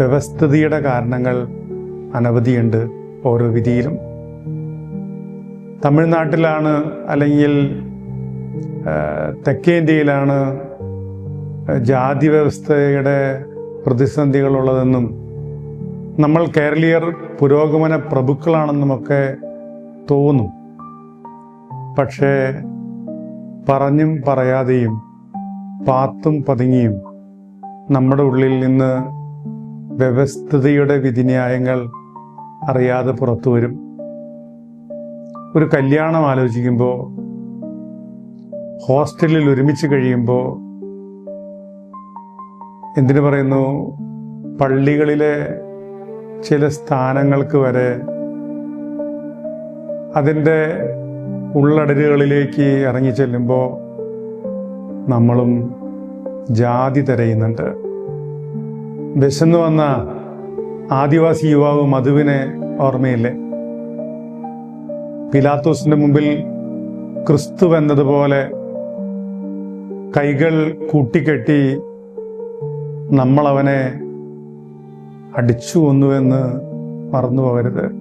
വ്യവസ്ഥിതിയുടെ കാരണങ്ങൾ അനവധിയുണ്ട് ഓരോ വിധിയിലും. തമിഴ്നാട്ടിലാണ് അല്ലെങ്കിൽ തെക്കേന്ത്യയിലാണ് ജാതി വ്യവസ്ഥയുടെ പ്രതിസന്ധികളുള്ളതെന്നും നമ്മൾ കേരളീയർ പുരോഗമന പ്രഭുക്കളാണെന്നുമൊക്കെ തോന്നും. പക്ഷേ പറഞ്ഞും പറയാതെയും പാത്തും പതുങ്ങിയും നമ്മുടെ ഉള്ളിൽ നിന്ന് വ്യവസ്ഥിതിയുടെ വിധിന്യായങ്ങൾ അറിയാതെ പുറത്തു വരും ഒരു കല്യാണം ആലോചിക്കുമ്പോൾ ഹോസ്റ്റലിൽ ഒരുമിച്ച് കഴിയുമ്പോൾ എന്തിനു പറയുന്നു? പള്ളികളിലെ ചില സ്ഥാനങ്ങൾക്ക് വരെ അതിന്റെ ഉള്ളടരുകളിലേക്ക് ഇറങ്ങി ചെല്ലുമ്പോൾ നമ്മളും ജാതി തിരയുന്നുണ്ട്. വിശന്നു വന്ന ആദിവാസി യുവാവ് മധുവിനെ ഓർമ്മയില്ലേ. പിലാത്തോസിന്റെ മുമ്പിൽ ക്രിസ്തു എന്നതുപോലെ കൈകൾ കൂട്ടിക്കെട്ടി നമ്മളവനെ അടിച്ചു കൊന്നുവെന്ന് മറന്നു പോകരുത്